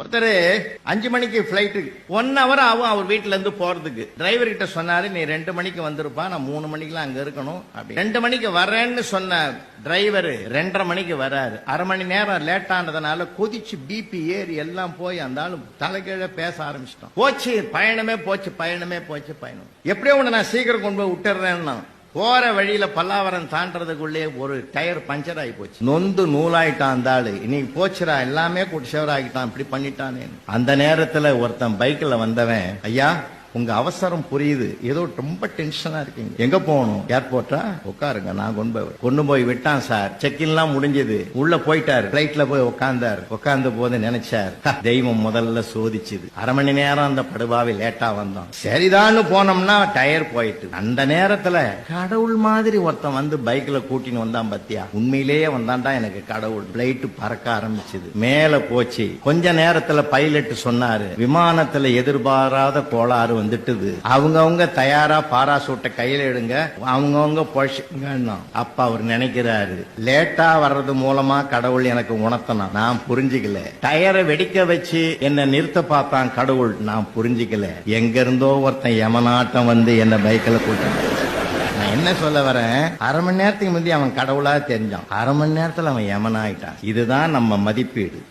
ஒருத்தர் அஞ்சு மணிக்கு ஃபிளைட்டு ஒன் ஹவர் ஆகும் அவர் வீட்டுல இருந்து போறதுக்கு. டிரைவர் கிட்ட சொன்னாரு நீ ரெண்டு மணிக்கு வந்திருப்பா நான் மூணு மணிக்கெல்லாம் அங்க இருக்கணும். அப்படி ரெண்டு மணிக்கு வரேன்னு சொன்ன டிரைவர் ரெண்டரை மணிக்கு வராரு. அரை மணி நேரம் லேட் ஆனதுனால கொதிச்சு பிபி ஏறி எல்லாம் போய் அந்த ஆளு தலைகீழ பேச ஆரம்பிச்சிட்டோம் போச்சு பயணமே போச்சு பயணமே போச்சு பயணம். எப்படியோ உன்னை நான் சீக்கிரம் கொண்டு போய் விட்டுறேன்னு போற வழியில பல்லாவரம் தாண்டறதுக்குள்ளே ஒரு டயர் பஞ்சர் ஆகி போச்சு. நொந்து நூலாயிட்டான் அந்த ஆளு. இன்னைக்கு போச்சுடா எல்லாமே குடிச்சவர் ஆகிட்டான் இப்படி பண்ணிட்டானே அந்த நேரத்துல ஒருத்தன் பைக்ல வந்தவன் ஐயா உங்க அவசரம் புரியுது. ஏதோ ரொம்ப டென்ஷனா இருக்கீங்க. எங்க போகணும்? ஏர்போர்ட்டா உட்காருங்க நான் கொண்டு போய் கொண்டு போய் விட்டான் சார். செக்கின்லாம் முடிஞ்சது. உள்ள போயிட்டாரு. பிளைட்ல போய் உட்கார்ந்தார். உட்கார்ந்த போது நினைச்சார் தெய்வம் முதல்ல சோதிச்சுது. அரை மணி நேரம் அந்த படுபாவை லேட்டா வந்தோம் சரிதான்னு போனோம்னா டயர் போயிட்டு. அந்த நேரத்துல கடவுள் மாதிரி ஒருத்தன் வந்து பைக்ல கூட்டின்னு வந்தான் பத்தியா? உண்மையிலேயே வந்தான்டா எனக்கு கடவுள். பிளைட் பறக்க ஆரம்பிச்சது. மேல போச்சு. கொஞ்ச நேரத்துல பைலட் சொன்னாரு விமானத்துல எதிர்பாராத கோளாறு வந்துட்டுது. அவங்கவுங்க தயாரா பாராசூட்டை கையில எடுங்க. அவங்கவுங்க பொழைச்சுங்கன்னா அப்ப அவர் நினைக்கிறாரு. லேட்டா வர்றது மூலமா கடவுள் எனக்கு உணர்த்தணும் நான் புரிஞ்சுக்கல. டயரை வெடிக்க வச்சு என்ன நிறுத்த பார்த்தான் கடவுள். நான் புரிஞ்சுக்கல. எங்க இருந்தோ ஒருத்தன் யமனாட்டம் வந்து என்ன பைக்கில் கூட்டம் நான் என்ன சொல்ல வரேன்? அரை மணி நேரத்துக்கு முந்தைய அவன் கடவுளா தெரிஞ்சான். அரை மணி நேரத்துல அவன் யமனாயிட்டான். இதுதான் நம்ம மதிப்பீடு.